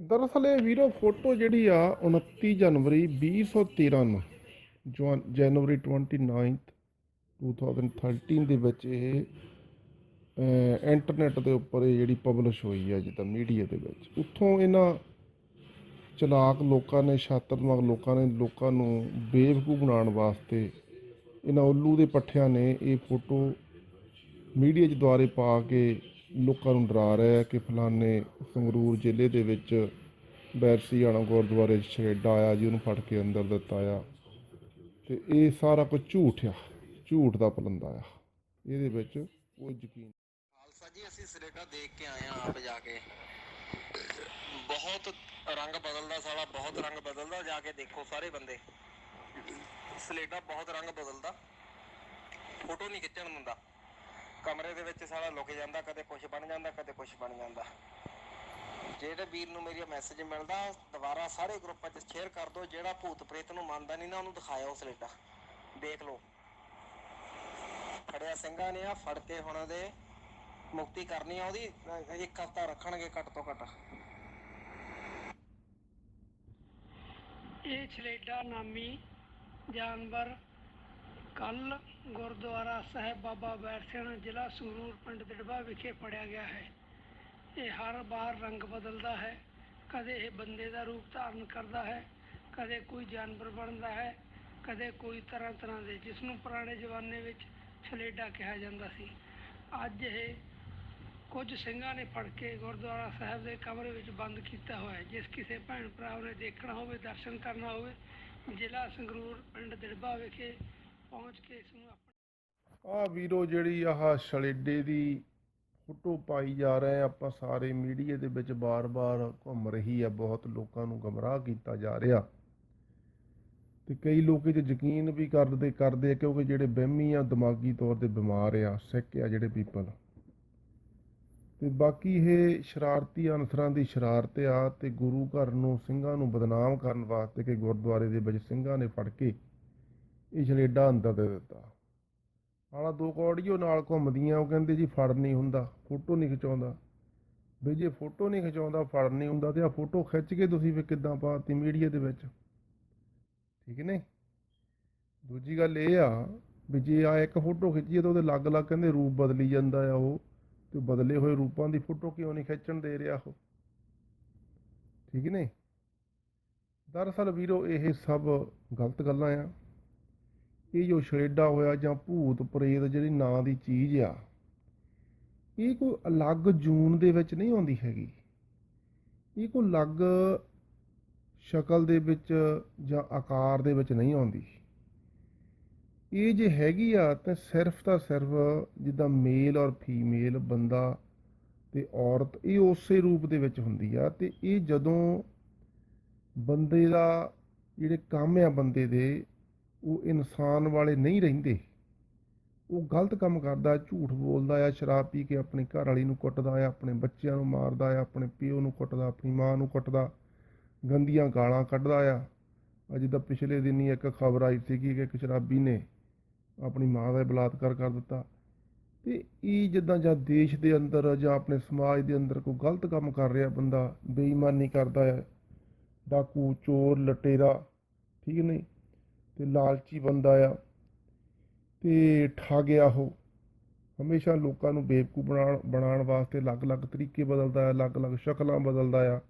ਦਰਅਸਲ ਇਹ ਵੀਰੋ ਫੋਟੋ ਜਿਹੜੀ ਆ 29 ਜਨਵਰੀ 2013 ਨੂੰ ਜਵਾਨ- ਜਨਵਰੀ 29th 2013 ਦੇ ਵਿੱਚ ਇਹ ਅਹ, ਇੰਟਰਨੈਟ ਦੇ ਉੱਪਰ ਇਹ ਜਿਹੜੀ ਪਬਲਿਸ਼ ਹੋਈ ਹੈ ਜਿੱਦਾਂ ਮੀਡੀਆ ਦੇ ਵਿੱਚ। ਉੱਥੋਂ ਇਹਨਾਂ ਚਲਾਕ ਲੋਕਾਂ ਨੇ ਛਾਤਰਮਾਰ ਲੋਕਾਂ ਨੇ ਲੋਕਾਂ ਨੂੰ ਬੇਵਕੂਫ ਬਣਾਉਣ ਵਾਸਤੇ ਇਹਨਾਂ ਉੱਲੂ ਦੇ ਪੱਠਿਆਂ ਨੇ ਇਹ ਫੋਟੋ ਮੀਡੀਆ 'ਚ ਦੁਆਰੇ ਪਾ ਕੇ ਲੋਕਾਂ ਨੂੰ ਡਰਾ ਰਿਹਾ ਹੈ ਕਿ ਫਲਾਣੇ ਸੰਗਰੂਰ ਜ਼ਿਲ੍ਹੇ ਦੇ ਵਿੱਚ ਬੈਰਸੀ ਆਣਾ ਗੁਰਦੁਆਰੇ 'ਚ ਆਇਆ ਜੀ, ਉਹਨੂੰ ਫੜ ਕੇ ਅੰਦਰ ਦਿੱਤਾ ਆ। ਤੇ ਇਹ ਸਾਰਾ ਕੁਝ ਝੂਠ ਆ, ਝੂਠ ਦਾ ਪਲੰਦਾ ਆ। ਇਹਦੇ ਵਿੱਚ ਕੋਈ ਯਕੀਨ ਖਾਲਸਾ ਜੀ, ਅਸੀਂ ਸਲੇਡਾ ਦੇਖ ਕੇ ਆਏ ਆ ਆਪ ਜਾ ਕੇ। ਬਹੁਤ ਰੰਗ ਬਦਲਦਾ, ਸਾਲਾ ਬਹੁਤ ਰੰਗ ਬਦਲਦਾ, ਜਾ ਕੇ ਦੇਖੋ ਸਾਰੇ ਬੰਦੇ। ਸਲੇਡਾ ਬਹੁਤ ਰੰਗ ਬਦਲਦਾ। ਫੋਟੋ ਨਹੀਂ ਖਿੱਚਣ ਦਿੰਦਾ। ਕਮਰੇ ਦੇ ਵਿੱਚ ਸਾਲਾ ਲੁਕ ਜਾਂਦਾ, ਕਦੇ ਕੁਝ ਬਣ ਜਾਂਦਾ, ਕਦੇ ਕੁਝ ਬਣ ਜਾਂਦਾ। ਜਿਹੜੇ ਵੀਰ ਨੂੰ ਮੇਰੀ ਮੈਸੇਜ ਮਿਲਦਾ, ਦੁਬਾਰਾ ਸਾਰੇ ਗਰੁੱਪਾਂ 'ਚ ਸ਼ੇਅਰ ਕਰ ਦਿਓ, ਜਿਹੜਾ ਭੂਤ ਪ੍ਰੇਤ ਨੂੰ ਮੰਨਦਾ ਨਹੀਂ ਨਾ, ਉਹਨੂੰ ਦਿਖਾਇਓ ਸਲੇਡਾ ਦੇਖ ਲਓ। ਫੜਿਆ ਸਿੰਘਾਂ ਨੇ ਆ, ਫੜ ਕੇ ਹੁਣ ਦੇ ਮੁਕਤੀ ਕਰਨੀ ਆ ਉਹਦੀ, ਇੱਕ ਹਫਤਾ ਰੱਖਣਗੇ ਘੱਟ ਤੋਂ ਘੱਟ। ਇਹ ਛਲੇਡਾ ਨਾਮੀ ਜਾਨਵਰ ਕੱਲ ਗੁਰਦੁਆਰਾ ਸਾਹਿਬ ਬਾਬਾ ਬੈਰ ਸਿੰਘ ਜ਼ਿਲ੍ਹਾ ਸੰਗਰੂਰ ਪਿੰਡ ਦਿੜਬਾ ਵਿਖੇ ਫੜਿਆ ਗਿਆ ਹੈ। ਇਹ ਹਰ ਵਾਰ ਰੰਗ ਬਦਲਦਾ ਹੈ। ਕਦੇ ਇਹ ਬੰਦੇ ਦਾ ਰੂਪ ਧਾਰਨ ਕਰਦਾ ਹੈ, ਕਦੇ ਕੋਈ ਜਾਨਵਰ ਬਣਦਾ ਹੈ, ਕਦੇ ਕੋਈ ਤਰ੍ਹਾਂ ਤਰ੍ਹਾਂ ਦੇ ਜਿਸ ਨੂੰ ਪੁਰਾਣੇ ਜ਼ਮਾਨੇ ਵਿੱਚ ਛਲੇਡਾ ਕਿਹਾ ਜਾਂਦਾ ਸੀ। ਅੱਜ ਇਹ ਕੁਝ ਸਿੰਘਾਂ ਨੇ ਫੜ ਕੇ ਗੁਰਦੁਆਰਾ ਸਾਹਿਬ ਦੇ ਕਮਰੇ ਵਿੱਚ ਬੰਦ ਕੀਤਾ ਹੋਇਆ ਹੈ। ਜਿਸ ਕਿਸੇ ਭੈਣ ਭਰਾ ਨੇ ਦੇਖਣਾ ਹੋਵੇ, ਦਰਸ਼ਨ ਕਰਨਾ ਹੋਵੇ, ਜ਼ਿਲ੍ਹਾ ਸੰਗਰੂਰ ਪਿੰਡ ਦਿੜਬਾ ਵਿਖੇ ਪਹੁੰਚ ਕੇ ਇਸ ਨੂੰ ਆਪਣਾ ਆ ਵੀਰੋ ਜਿਹੜੀ ਆਹ ਸ਼ਲੇਡੇ ਦੀ ਫੋਟੋ ਪਾਈ ਜਾ ਰਹੇ ਆਪਾਂ ਸਾਰੇ ਮੀਡੀਆ ਦੇ ਵਿੱਚ ਬਾਰ-ਬਾਰ ਘੁੰਮ ਰਹੀ ਆ, ਬਹੁਤ ਲੋਕਾਂ ਨੂੰ ਗਮਰਾਹ ਕੀਤਾ ਜਾ ਰਿਹਾ। ਤੇ ਕਈ ਲੋਕ ਇਹ 'ਚ ਯਕੀਨ ਵੀ ਕਰਦੇ ਕਰਦੇ ਆ ਕਿਉਂਕਿ ਜਿਹੜੇ ਬਹਿਮੀ ਆ, ਦਿਮਾਗੀ ਤੌਰ ਤੇ ਬਿਮਾਰ ਆ ਸਿੱਕ ਆ ਜਿਹੜੇ ਪੀਪਲ ਤੇ ਬਾਕੀ ਇਹ ਸ਼ਰਾਰਤੀ ਅਨਸਰਾਂ ਦੀ ਸ਼ਰਾਰਤ ਆ ਤੇ ਗੁਰੂ ਘਰ ਨੂੰ ਸਿੰਘਾਂ ਨੂੰ ਬਦਨਾਮ ਕਰਨ ਵਾਸਤੇ ਕਿ ਗੁਰਦੁਆਰੇ ਦੇ ਵਿੱਚ ਸਿੰਘਾਂ ਨੇ ਫੜ ਕੇ ਇਹ ਛਲੇਡਾ ਅੰਦਰ ਦੇ ਦਿੱਤਾ। ਆਲਾ ਦੋ ਕੌੜੀਓ ਨਾਲ ਘੁੰਮਦੀਆਂ, ਉਹ ਕਹਿੰਦੇ ਜੀ ਫੜ ਨਹੀਂ ਹੁੰਦਾ, ਫੋਟੋ ਨਹੀਂ ਖਿਚਾਉਂਦਾ। ਵੀ ਜੇ ਫੋਟੋ ਨਹੀਂ ਖਿਚਾਉਂਦਾ, ਫੜ ਨਹੀਂ ਹੁੰਦਾ, ਤੇ ਆ ਫੋਟੋ ਖਿੱਚ ਕੇ ਤੁਸੀਂ ਵੀ ਕਿੱਦਾਂ ਪਾਤੀ ਮੀਡੀਆ ਦੇ ਵਿੱਚ? ਠੀਕ ਨੇ ਦੂਜੀ ਗੱਲ ਇਹ ਆ ਵੀ ਜੇ ਆ ਇੱਕ ਫੋਟੋ ਖਿੱਚੀਏ ਤਾਂ ਉਹਦੇ ਅਲੱਗ-ਅਲੱਗ ਕਹਿੰਦੇ ਰੂਪ ਬਦਲੀ ਜਾਂਦਾ ਆ ਉਹ, ਤੇ ਬਦਲੇ ਹੋਏ ਰੂਪਾਂ ਦੀ ਫੋਟੋ ਕਿਉਂ ਨਹੀਂ ਖਿੱਚਣ ਦੇ ਰਿਹਾ ਉਹ? ਠੀਕ ਨੇ ਦਰਅਸਲ ਵੀਰੋ, ਇਹ ਸਭ ਗਲਤ ਗੱਲਾਂ ਆ। ਇਹ ਜੋ ਛੇੜਾ ਹੋਇਆ ਜਾਂ ਭੂਤ ਪ੍ਰੇਤ ਜਿਹੜੀ ਨਾਂ ਦੀ ਚੀਜ਼ ਆ, ਇਹ ਕੋਈ ਅਲੱਗ ਜੂਨ ਦੇ ਵਿੱਚ ਨਹੀਂ ਆਉਂਦੀ ਹੈਗੀ। ਇਹ ਕੋਈ ਅਲੱਗ ਸ਼ਕਲ ਦੇ ਵਿੱਚ ਜਾਂ ਆਕਾਰ ਦੇ ਵਿੱਚ ਨਹੀਂ ਆਉਂਦੀ। ਇਹ ਜੇ ਹੈਗੀ ਆ ਤਾਂ ਸਿਰਫ ਤਾਂ ਸਿਰਫ ਜਿੱਦਾਂ ਮੇਲ ਔਰ ਫੀਮੇਲ ਬੰਦਾ ਤੇ ਔਰਤ, ਇਹ ਉਸੇ ਰੂਪ ਦੇ ਵਿੱਚ ਹੁੰਦੀ ਆ ਤੇ ਇਹ ਜਦੋਂ ਬੰਦੇ ਦਾ ਜਿਹੜੇ ਕੰਮ ਆ ਬੰਦੇ ਦੇ ਉਹ ਇਨਸਾਨ ਵਾਲੇ ਨਹੀਂ ਰਹਿੰਦੇ। ਉਹ ਗਲਤ ਕੰਮ ਕਰਦਾ, ਝੂਠ ਬੋਲਦਾ ਆ, ਸ਼ਰਾਬ ਪੀ ਕੇ ਆਪਣੀ ਘਰ ਵਾਲੀ ਨੂੰ ਕੁੱਟਦਾ ਆ, ਆਪਣੇ ਬੱਚਿਆਂ ਨੂੰ ਮਾਰਦਾ ਆ, ਆਪਣੇ ਪਿਓ ਨੂੰ ਕੁੱਟਦਾ, ਆਪਣੀ ਮਾਂ ਨੂੰ ਕੁੱਟਦਾ, ਗੰਦੀਆਂ ਗਾਲਾਂ ਕੱਢਦਾ ਆ। ਅੱਜ ਦਾ ਪਿਛਲੇ ਦਿਨ ਹੀ ਇੱਕ ਖਬਰ ਆਈ ਸੀਗੀ ਕਿ ਇੱਕ ਸ਼ਰਾਬੀ ਨੇ ਆਪਣੀ ਮਾਂ ਦਾ ਬਲਾਤਕਾਰ ਕਰ ਦਿੱਤਾ। ਤੇ ਇਹ ਜਿੱਦਾਂ ਜਾਂ ਦੇਸ਼ ਦੇ ਅੰਦਰ ਜਾਂ ਆਪਣੇ ਸਮਾਜ ਦੇ ਅੰਦਰ ਕੋਈ ਗਲਤ ਕੰਮ ਕਰ ਰਿਹਾ ਬੰਦਾ, ਬੇਈਮਾਨੀ ਕਰਦਾ ਹੈ ਡਾਕੂ, ਚੋਰ, ਲਟੇਰਾ, ਠੀਕ ਨਹੀਂ? ਤੇ ਲਾਲਚੀ ਬੰਦਾ ਆ ਤੇ ਠੱਗਿਆ ਉਹ। ਹਮੇਸ਼ਾ ਲੋਕਾਂ ਨੂੰ ਬੇਵਕੂਫ ਬਣਾਉਣ ਬਣਾਉਣ ਵਾਸਤੇ ਅਲੱਗ-ਅਲੱਗ ਤਰੀਕੇ ਬਦਲਦਾ ਹੈ ਅਲੱਗ-ਅਲੱਗ ਸ਼ਕਲਾਂ ਬਦਲਦਾ ਆ।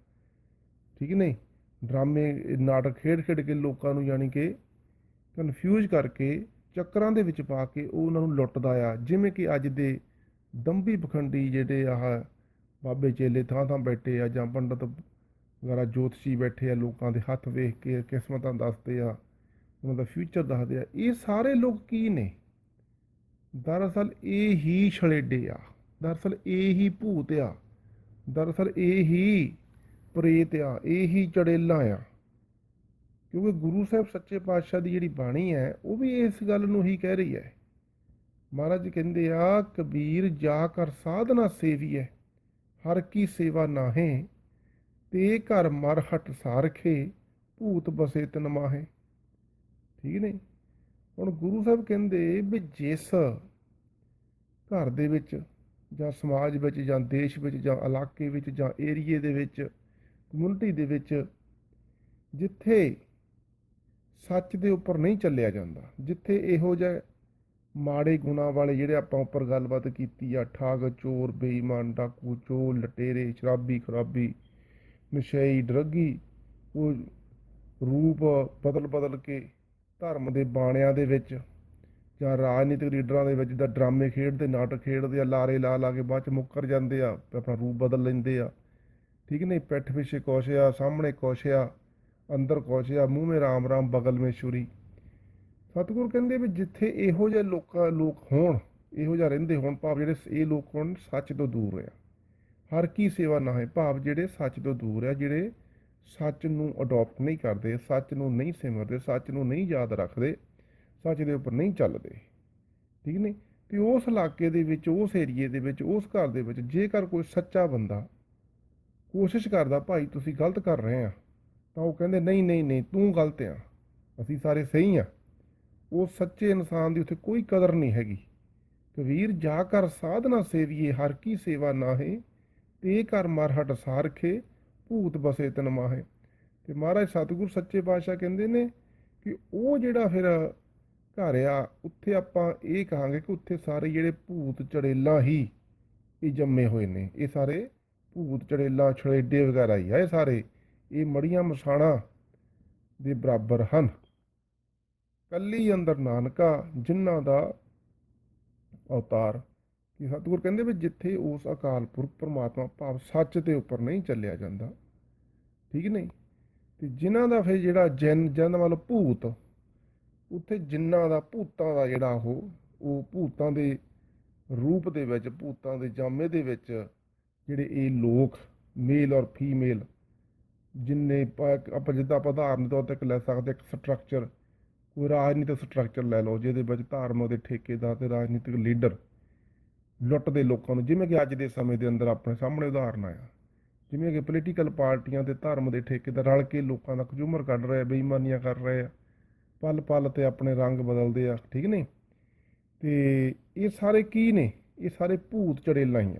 ਠੀਕ ਨਹੀਂ? ਡਰਾਮੇ, ਨਾਟਕ ਖੇਡ-ਖੇਡ ਕੇ ਲੋਕਾਂ ਨੂੰ ਯਾਨੀ ਕਿ ਕਨਫਿਊਜ਼ ਕਰਕੇ ਚੱਕਰਾਂ ਦੇ ਵਿੱਚ ਪਾ ਕੇ ਉਹ ਉਹਨਾਂ ਨੂੰ ਲੁੱਟਦਾ ਆ। ਜਿਵੇਂ ਕਿ ਅੱਜ ਦੇ ਦੰਭੀ ਪਖੰਡੀ ਜਿਹੜੇ ਆਹ ਬਾਬੇ ਚੇਲੇ ਥਾਂ ਥਾਂ ਬੈਠੇ ਆ ਜਾਂ ਪੰਡਤ ਵਗੈਰਾ ਜੋਤਸ਼ੀ ਬੈਠੇ ਆ ਲੋਕਾਂ ਦੇ ਹੱਥ ਵੇਖ ਕੇ ਕਿਸਮਤਾਂ ਦੱਸਦੇ ਆ। ਉਹਨਾਂ ਦਾ ਫਿਊਚਰ ਦੱਸਦੇ ਆ। ਇਹ ਸਾਰੇ ਲੋਕ ਕੀ ਨੇ? ਦਰਅਸਲ ਇਹ ਹੀ ਛਲੇਡੇ ਆ। ਦਰਅਸਲ ਇਹ ਹੀ ਭੂਤ ਆ। ਦਰਅਸਲ ਇਹ ਹੀ ਪ੍ਰੇਤ ਆ। ਇਹ ਹੀ ਚੜੇਲਾਂ ਆ। ਕਿਉਂਕਿ ਗੁਰੂ ਸਾਹਿਬ ਸੱਚੇ ਪਾਤਸ਼ਾਹ ਦੀ ਜਿਹੜੀ ਬਾਣੀ ਹੈ, ਉਹ ਵੀ ਇਸ ਗੱਲ ਨੂੰ ਹੀ ਕਹਿ ਰਹੀ ਹੈ। ਮਹਾਰਾਜ ਕਹਿੰਦੇ ਆ, ਕਬੀਰ ਜਾ ਕਰ ਸਾਧਨਾ ਸੇਵੀਐ, ਹਰ ਕੀ ਸੇਵਾ ਨਾਹੇ, ਤੇ ਘਰ ਮਰ ਹਟ ਸਾਰਖੇ, ਭੂਤ ਬਸੇ ਤਨ ਮਾਹੇ। ਠੀਕ ਨੇ ਹੁਣ ਗੁਰੂ ਸਾਹਿਬ ਕਹਿੰਦੇ ਵੀ ਜਿਸ ਘਰ ਦੇ ਵਿੱਚ ਜਾਂ ਸਮਾਜ ਵਿੱਚ ਜਾਂ ਦੇਸ਼ ਵਿੱਚ ਜਾਂ ਇਲਾਕੇ ਵਿੱਚ ਜਾਂ ਏਰੀਏ ਦੇ ਵਿੱਚ ਕਮਿਊਨਿਟੀ ਦੇ ਵਿੱਚ ਜਿੱਥੇ ਸੱਚ ਦੇ ਉੱਪਰ ਨਹੀਂ ਚੱਲਿਆ ਜਾਂਦਾ, ਜਿੱਥੇ ਇਹੋ ਜਿਹੇ ਮਾੜੇ ਗੁਣਾਂ ਵਾਲੇ ਜਿਹੜੇ ਆਪਾਂ ਉੱਪਰ ਗੱਲਬਾਤ ਕੀਤੀ ਆ, ਠਾਗ, ਚੋਰ, ਬੇਈਮਾਨ, ਡਾਕੂ, ਚੋਰ, ਲਟੇਰੇ, ਸ਼ਰਾਬੀ, ਖਰਾਬੀ ਨਸ਼ਈ ਡਰੱਗੀ, ਉਹ ਰੂਪ ਬਦਲ ਬਦਲ ਕੇ ਧਰਮ ਦੇ ਬਾਣਿਆਂ ਦੇ ਵਿੱਚ ਜਾਂ ਰਾਜਨੀਤਿਕ ਲੀਡਰਾਂ ਦੇ ਵਿੱਚ ਦਾ ਡਰਾਮੇ ਖੇਡਦੇ, ਨਾਟਕ ਖੇਡਦੇ ਆ, ਲਾਰੇ ਲਾ ਲਾ ਕੇ ਬਾਅਦ ਚ ਮੁੱਕਰ ਜਾਂਦੇ ਆ, ਤੇ ਆਪਣਾ ਰੂਪ ਬਦਲ ਲੈਂਦੇ ਆ। ਠੀਕ ਨਹੀਂ? ਪਿੱਠ ਪਿੱਛੇ ਕੁਛ ਆ, ਸਾਹਮਣੇ ਕੁਛ ਆ, ਅੰਦਰ ਕੁਛ ਆ, ਮੂੰਹ ਮੇ ਰਾਮ ਰਾਮ, ਬਗਲ ਮੇ ਛੁਰੀ। ਸਤਿਗੁਰ ਕਹਿੰਦੇ ਵੀ ਜਿੱਥੇ ਇਹੋ ਜਿਹੇ ਲੋਕਾਂ, ਲੋਕ ਹੋਣ, ਇਹੋ ਜਿਹਾ ਰਹਿੰਦੇ ਹੋਣ, ਭਾਵ ਜਿਹੜੇ ਇਹ ਲੋਕ ਹੋਣ, ਸੱਚ ਤੋਂ ਦੂਰ ਆ ਹਰ ਕੀ ਸੇਵਾ ਨਾ ਹੈ ਭਾਵ ਜਿਹੜੇ ਸੱਚ ਤੋਂ ਦੂਰ ਆ, ਜਿਹੜੇ ਸੱਚ ਨੂੰ ਅਡਾਪਟ ਨਹੀਂ ਕਰਦੇ, ਸੱਚ ਨੂੰ ਨਹੀਂ ਸਿਮਰਦੇ, ਸੱਚ ਨੂੰ ਨਹੀਂ ਯਾਦ ਰੱਖਦੇ, ਸੱਚ ਦੇ ਉੱਪਰ ਨਹੀਂ ਚੱਲਦੇ। ਠੀਕ ਨਹੀਂ? ਤੇ ਉਸ ਇਲਾਕੇ ਦੇ ਵਿੱਚ, ਉਸ ਏਰੀਏ ਦੇ ਵਿੱਚ, ਉਸ ਘਰ ਦੇ ਵਿੱਚ ਜੇਕਰ ਕੋਈ ਸੱਚਾ ਬੰਦਾ ਕੋਸ਼ਿਸ਼ ਕਰਦਾ, ਭਾਈ, ਤੁਸੀਂ ਗਲਤ ਕਰ ਰਹੇ ਆ। ਤਾਂ ਉਹ ਕਹਿੰਦੇ, ਨਹੀਂ ਨਹੀਂ ਨਹੀਂ, ਤੂੰ ਗਲਤ ਆ। ਅਸੀਂ ਸਾਰੇ ਸਹੀ ਆ। ਉਹ ਸੱਚੇ ਇਨਸਾਨ ਦੀ ਉੱਥੇ ਕੋਈ ਕਦਰ ਨਹੀਂ ਹੈਗੀ। ਕਬੀਰ ਜਾ ਕਰ ਸਾਧਨਾ ਸੇਵੀਏ, ਹਰ ਕੀ ਸੇਵਾ ਨਾਹੇ, ਤੇ ਕਰ ਮਰਹਟ ਸਾਰਖੇ ਭੂਤ ਬਸੇ ਤਨ ਮਾਹੇ। ਤੇ ਮਹਾਰਾਜ ਸਤਿਗੁਰ ਸੱਚੇ ਪਾਤਸ਼ਾਹ ਕਹਿੰਦੇ ਨੇ ਕਿ ਉਹ ਜਿਹੜਾ ਫਿਰ ਘਰ ਆ, ਉੱਥੇ ਆਪਾਂ ਇਹ ਕਹਾਂਗੇ ਕਿ ਉੱਥੇ ਸਾਰੇ ਜਿਹੜੇ ਭੂਤ ਚੜੇਲਾਂ ਹੀ ਇਹ ਜੰਮੇ ਹੋਏ ਨੇ। ਇਹ ਸਾਰੇ ਭੂਤ ਚੜੇਲਾਂ ਛੜੇਡੇ ਵਗੈਰਾ ਹੀ ਆ, ਇਹ ਸਾਰੇ। ਇਹ ਮੜੀਆਂ ਮਸਾਣਾ ਦੇ ਬਰਾਬਰ ਹਨ। ਕੱਲੀ ਅੰਦਰ ਨਾਨਕਾ ਜਿਨ੍ਹਾਂ ਦਾ ਅਵਤਾਰ। ਕਿ ਸਤਿਗੁਰ ਕਹਿੰਦੇ ਵੀ ਜਿੱਥੇ ਉਸ ਅਕਾਲ ਪੁਰਖ ਪਰਮਾਤਮਾ ਭਾਵ ਸੱਚ ਦੇ ਉੱਪਰ ਨਹੀਂ ਚੱਲਿਆ ਜਾਂਦਾ ਠੀਕ ਨਹੀਂ? ਤੇ ਜਿਨ੍ਹਾਂ ਦਾ ਫਿਰ ਜਿਹੜਾ ਜੈਨ ਜਿਹਨਾਂ ਦਾ ਮਤਲਬ ਭੂਤ, ਉੱਥੇ ਜਿਨ੍ਹਾਂ ਦਾ ਭੂਤਾਂ ਦਾ ਜਿਹੜਾ ਉਹ ਉਹ ਭੂਤਾਂ ਦੇ ਰੂਪ ਦੇ ਵਿੱਚ, ਭੂਤਾਂ ਦੇ ਜਾਮੇ ਦੇ ਵਿੱਚ ਜਿਹੜੇ ਇਹ ਲੋਕ ਮੇਲ ਔਰ ਫੀਮੇਲ ਜਿੰਨੇ ਆਪਾਂ ਜਿੱਦਾਂ ਆਪਾਂ ਉਦਾਹਰਨ ਤੌਰ ਤੇ ਇੱਕ ਲੈ ਸਕਦੇ, ਇੱਕ ਸਟਰਕਚਰ ਕੋਈ ਰਾਜਨੀਤਿਕ ਸਟਰਕਚਰ ਲੈ ਲਓ, ਜਿਹਦੇ ਵਿੱਚ ਧਾਰਮਿਕ ਦੇ ਠੇਕੇਦਾਰ ਤੇ ਰਾਜਨੀਤਿਕ ਲੀਡਰ ਲੁੱਟਦੇ ਲੋਕਾਂ ਨੂੰ, ਜਿਵੇਂ ਕਿ ਅੱਜ ਦੇ ਸਮੇਂ ਦੇ ਅੰਦਰ ਆਪਣੇ ਸਾਹਮਣੇ ਉਦਾਹਰਨ ਆਇਆ। ਜਿਵੇਂ ਕਿ ਪੋਲੀਟੀਕਲ ਪਾਰਟੀਆਂ ਤੇ ਧਰਮ ਦੇ ਠੇਕੇਦਾਰ ਰਲ ਕੇ ਲੋਕਾਂ ਦਾ ਕਜੂਮਰ ਕੱਢ ਰਹੇ ਆ, ਬੇਈਮਾਨੀਆਂ ਕਰ ਰਹੇ ਆ, ਪਲ ਪਲ ਤੇ ਆਪਣੇ ਰੰਗ ਬਦਲਦੇ ਆ, ਠੀਕ ਨਹੀਂ? ਤੇ ਇਹ ਸਾਰੇ ਕੀ ਨੇ? ਇਹ ਸਾਰੇ ਭੂਤ ਚੜੇਲਾਂ ਹੀ ਆ।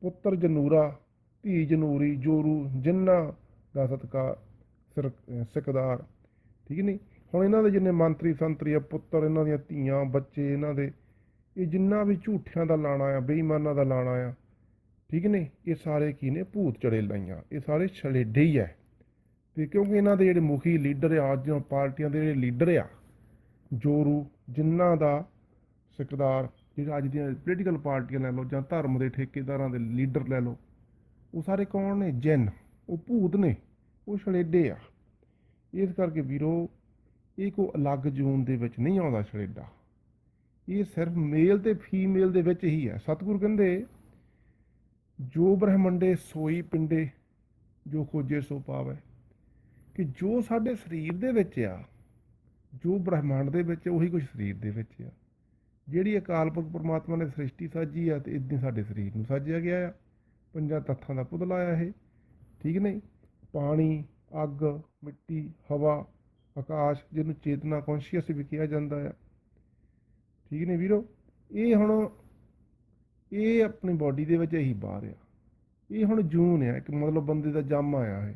ਪੁੱਤਰ ਜਨੂਰਾ, ਧੀ ਜਨੂਰੀ, ਜੋਰੂ, ਜਿੰਨਾ ਦਾ ਸਤਕਾਰ ਸਿਰ, ਸਿਕਦਾਰ, ਠੀਕ ਨਹੀਂ? ਹੁਣ ਇਹਨਾਂ ਦੇ ਜਿੰਨੇ ਮੰਤਰੀ ਸੰਤਰੀ ਆ, ਪੁੱਤਰ ਇਹਨਾਂ ਦੀਆਂ ਧੀਆਂ, ਬੱਚੇ, ਇਹਨਾਂ ਦੇ, ਇਹ ਜਿੰਨਾ ਵੀ ਝੂਠਿਆਂ ਦਾ ਲਾਣਾ ਆ, ਬੇਈਮਾਨਾਂ ਦਾ ਲਾਣਾ ਆ ਠੀਕ ਨੇ ਇਹ ਸਾਰੇ ਕੀ ਨੇ? ਭੂਤ ਚੜੇ ਲਾਈਆਂ। ਇਹ ਸਾਰੇ ਛਲੇਡੇ ਹੀ ਐ। ਤੇ ਕਿਉਂਕਿ ਇਹਨਾਂ ਦੇ ਜਿਹੜੇ ਮੁਖੀ ਲੀਡਰ ਆ, ਅੱਜ ਪਾਰਟੀਆਂ ਦੇ ਜਿਹੜੇ ਲੀਡਰ ਆ, ਜੋਰੂ, ਜਿਨ੍ਹਾਂ ਦਾ ਸਿਕਦਾਰ ਜਿਹੜਾ ਅੱਜ ਦੀਆਂ ਪੋਲੀਟੀਕਲ ਪਾਰਟੀਆਂ ਲੈ ਲਓ ਜਾਂ ਧਰਮ ਦੇ ਠੇਕੇਦਾਰਾਂ ਦੇ ਲੀਡਰ ਲੈ ਲਓ, ਉਹ ਸਾਰੇ ਕੌਣ ਨੇ? ਜਿੰਨ। ਉਹ ਭੂਤ ਨੇ। ਉਹ ਛਲੇਡੇ ਆ। ਇਸ ਕਰਕੇ ਵੀਰੋ, ਇਹ ਕੋ ਅਲੱਗ ਜੂਨ ਦੇ ਵਿੱਚ ਨਹੀਂ ਆਉਂਦਾ ਛਲੇਡਾ। ਇਹ ਸਿਰਫ ਮੇਲ ਤੇ ਫੀਮੇਲ ਦੇ ਵਿੱਚ ਹੀ ਹੈ ਸਤਿਗੁਰ ਕਹਿੰਦੇ ਜੋ ਬ੍ਰਹਮੰਡੇ ਸੋਈ ਪਿੰਡੇ, ਜੋ ਖੋਜੇ ਸੋ ਪਾਵੇ। ਕਿ ਜੋ ਸਾਡੇ ਸਰੀਰ ਦੇ ਵਿੱਚ ਆ, ਜੋ ਬ੍ਰਹਮੰਡ ਦੇ ਵਿੱਚ ਉਹੀ ਕੁਝ ਸਰੀਰ ਦੇ ਵਿੱਚ ਆ। ਜਿਹੜੀ ਅਕਾਲ ਪੁਰਖ ਪਰਮਾਤਮਾ ਨੇ ਸ੍ਰਿਸ਼ਟੀ ਸਾਜੀ ਆ, ਤੇ ਇਦਾਂ ਸਾਡੇ ਸਰੀਰ ਨੂੰ ਸਾਜਿਆ ਗਿਆ ਆ। ਪੰਜਾਂ ਤੱਥਾਂ ਦਾ ਪੁਤਲਾ ਆ ਇਹ, ਠੀਕ ਨਹੀਂ? ਪਾਣੀ, ਅੱਗ, ਮਿੱਟੀ, ਹਵਾ, ਆਕਾਸ਼, ਜਿਹਨੂੰ ਚੇਤਨਾ ਕੌਨਸ਼ੀਅਸ ਵੀ ਕਿਹਾ ਜਾਂਦਾ ਆ। ਠੀਕ ਨੇ ਵੀਰੋ? ਇਹ ਹੁਣ ਇਹ ਆਪਣੀ ਬਾਡੀ ਦੇ ਵਿੱਚ ਇਹੀ ਬਾਹਰ ਆ। ਇਹ ਹੁਣ ਜੂਨ ਆ, ਇੱਕ ਮਤਲਬ ਬੰਦੇ ਦਾ ਜੰਮ ਆਇਆ ਹੈ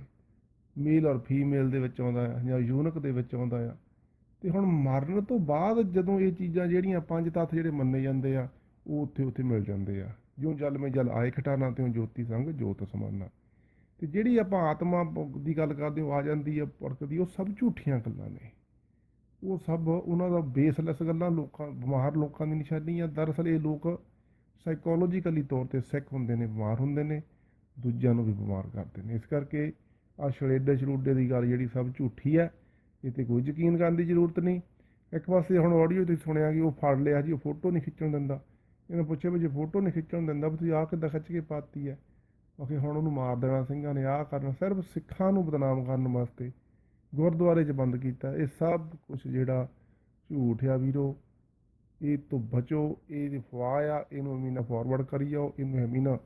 ਮੇਲ ਔਰ ਫੀਮੇਲ ਦੇ ਵਿੱਚ ਆਉਂਦਾ ਆ ਜਾਂ ਯੂਨਿਕ ਦੇ ਵਿੱਚ ਆਉਂਦਾ ਆ। ਤੇ ਹੁਣ ਮਰਨ ਤੋਂ ਬਾਅਦ ਜਦੋਂ ਇਹ ਚੀਜ਼ਾਂ ਜਿਹੜੀਆਂ ਪੰਜ ਤੱਥ ਜਿਹੜੇ ਮੰਨੇ ਜਾਂਦੇ ਆ, ਉਹ ਉੱਥੇ ਉੱਥੇ ਮਿਲ ਜਾਂਦੇ ਆ। ਜਿਉਂ ਜਲ ਮੈਂ ਜਲ ਆਏ ਖਟਾਣਾ ਤਿਉਂ ਜੋਤੀ ਸੰਗ ਜੋਤ ਸਮਾਨਾ। ਤੇ ਜਿਹੜੀ ਆਪਾਂ ਆਤਮਾ ਦੀ ਗੱਲ ਕਰਦੇ ਹੋ ਆ ਜਾਂਦੀ ਆ ਪੜਕਦੀ ਉਹ ਸਭ ਝੂਠੀਆਂ ਗੱਲਾਂ ਨੇ। ਉਹ ਸਭ ਉਹਨਾਂ ਦਾ ਬੇਸਲੈਸ ਗੱਲਾਂ, ਲੋਕਾਂ, ਬਿਮਾਰ ਲੋਕਾਂ ਦੀ ਨਿਸ਼ਾਨੀ ਆ ਦਰਅਸਲ ਇਹ ਲੋਕ ਸਾਈਕੋਲੋਜੀਕਲੀ ਤੌਰ ਤੇ ਸਿੱਖ ਹੁੰਦੇ ਨੇ, ਬਿਮਾਰ ਹੁੰਦੇ ਨੇ, ਦੂਜਿਆਂ ਨੂੰ ਵੀ ਬਿਮਾਰ ਕਰਦੇ ਨੇ। ਇਸ ਕਰਕੇ ਆ ਛੜੇਡੇ ਛੜੂਡੇ ਦੀ ਗੱਲ ਜਿਹੜੀ ਸਭ ਝੂਠੀ ਹੈ, ਇਹ ਤੇ ਕੋਈ ਯਕੀਨ ਕਰਨ ਦੀ ਜ਼ਰੂਰਤ ਨਹੀਂ। ਇੱਕ ਪਾਸੇ ਹੁਣ ਆਡੀਓ ਤੁਸੀਂ ਸੁਣਿਆ ਕਿ ਉਹ ਫੜ ਲਿਆ ਜੀ, ਉਹ ਫੋਟੋ ਨਹੀਂ ਖਿੱਚਣ ਦਿੰਦਾ। ਇਹਨੂੰ ਪੁੱਛਿਆ ਵੀ ਜੇ ਫੋਟੋ ਨਹੀਂ ਖਿੱਚਣ ਦਿੰਦਾ, ਵੀ ਤੁਸੀਂ ਆਹ ਕਿੱਦਾਂ ਖਿੱਚ ਕੇ ਪਾਤੀ ਹੈ? ਆਖੇ ਹੁਣ ਉਹਨੂੰ ਮਾਰ ਦੇਣਾ ਸਿੰਘਾਂ ਨੇ, ਆਹ ਕਰਨਾ, ਸਿਰਫ ਸਿੱਖਾਂ ਨੂੰ ਬਦਨਾਮ ਕਰਨ ਵਾਸਤੇ ਗੁਰਦੁਆਰੇ 'ਚ ਬੰਦ ਕੀਤਾ। ਇਹ ਸਭ ਕੁਝ ਜਿਹੜਾ ਝੂਠ ਆ ਵੀਰੋ ਇਹ ਤੋਂ ਬਚੋ ਇਹ ਅਫਵਾਹ ਆ, ਇਹਨੂੰ ਅਮੀਨਾ ਫਾਰਵਰਡ ਕਰੀ ਜਾਓ ਇਹਨੂੰ ਅਮੀਨਾ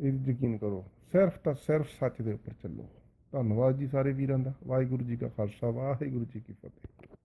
ਇਹ ਯਕੀਨ ਕਰੋ। ਸਿਰਫ ਤਾਂ ਸਿਰਫ ਸੱਚ ਦੇ ਉੱਪਰ ਚੱਲੋ। ਧੰਨਵਾਦ ਜੀ ਸਾਰੇ ਵੀਰਾਂ ਦਾ। ਵਾਹਿਗੁਰੂ ਜੀ ਕਾ ਖਾਲਸਾ, ਵਾਹਿਗੁਰੂ ਜੀ ਕੀ ਫਤਿਹ।